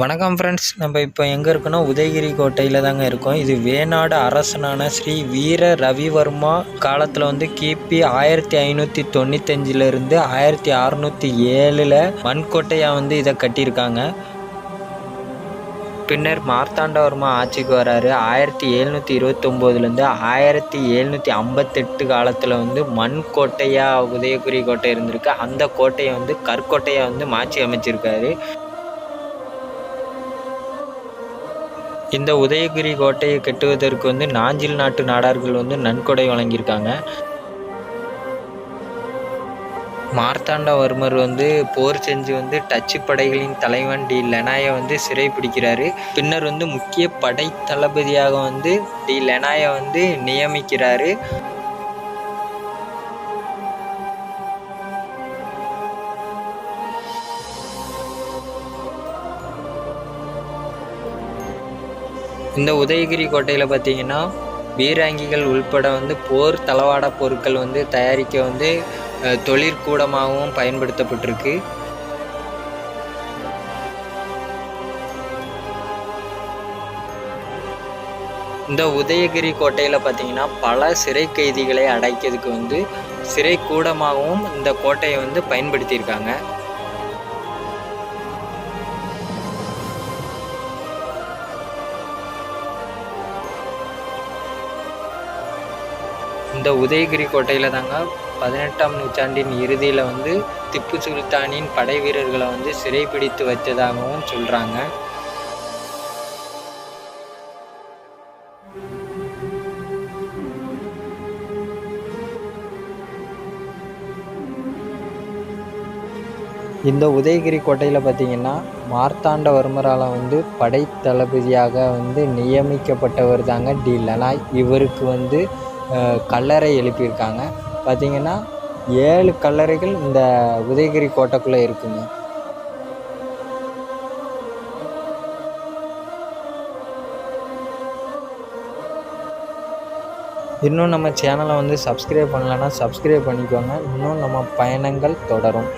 வணக்கம் ஃப்ரெண்ட்ஸ் நம்ம இப்போ எங்கே இருக்கோன்னா உதயகிரி கோட்டையில் தாங்க இருக்கோம். இது வேணாடு அரசனான ஸ்ரீ வீர ரவிவர்மா காலத்தில் வந்து கிபி ஆயிரத்தி ஐநூற்றி தொண்ணூத்தஞ்சிலிருந்து ஆயிரத்தி அறநூற்றி ஏழில் மண்கோட்டையாக வந்து இதை கட்டியிருக்காங்க. பின்னர் மார்த்தாண்டவர்மா ஆட்சிக்கு வராரு. ஆயிரத்தி எழுநூற்றி இருபத்தொம்போதுலேருந்து ஆயிரத்தி எழுநூற்றி ஐம்பத்தெட்டு காலத்தில் வந்து மண் கோட்டையாக உதயகிரி கோட்டை இருந்திருக்கு. அந்த கோட்டையை வந்து கற்கோட்டையாக வந்து மாற்றி அமைச்சிருக்காரு. இந்த உதயகிரி கோட்டையை கட்டுவதற்கு வந்து நாஞ்சில் நாட்டு நாடார்கள் வந்து நன்கொடை வழங்கியிருக்காங்க. மார்த்தாண்டவர்மர் வந்து போர் செஞ்சு வந்து டச்சு படைகளின் தலைவன் டி லெனாயை வந்து சிறை பிடிக்கிறாரு. பின்னர் வந்து முக்கிய படை தளபதியாக வந்து டி லெனாயை வந்து நியமிக்கிறாரு. இந்த உதயகிரி கோட்டையில் பார்த்தீங்கன்னா பீராங்கிகள் உள்பட வந்து போர் தளவாட பொருட்கள் வந்து தயாரிக்க வந்து தொழிற்கூடமாகவும் பயன்படுத்தப்பட்டிருக்கு. இந்த உதயகிரி கோட்டையில் பார்த்தீங்கன்னா பல சிறை கைதிகளை அடைக்கிறதுக்கு வந்து சிறை கூடமாகவும் இந்த கோட்டையை வந்து பயன்படுத்தியிருக்காங்க. இந்த உதயகிரி கோட்டையில் தாங்க பதினெட்டாம் நூற்றாண்டின் இறுதியில் வந்து திப்பு சுல்தானின் படை வீரர்களை வந்து சிறைப்பிடித்து வச்சதாகவும் சொல்கிறாங்க இந்த உதயகிரி கோட்டையில் பார்த்தீங்கன்னா மார்த்தாண்டவர்மரால் வந்து படை தளபதியாக வந்து நியமிக்கப்பட்டவர் தாங்க டி லனாய் இவருக்கு வந்து கல்லறை எழுப்பியிருக்காங்க. பார்த்தீங்கன்னா ஏழு கல்லறைகள் இந்த உதயகிரி கோட்டைக்குள்ளே இருக்குங்க. இன்னும் நம்ம சேனலை வந்து சப்ஸ்கிரைப் பண்ணலன்னா சப்ஸ்கிரைப் பண்ணிக்கோங்க. இன்னும் நம்ம பயணங்கள் தொடரும்.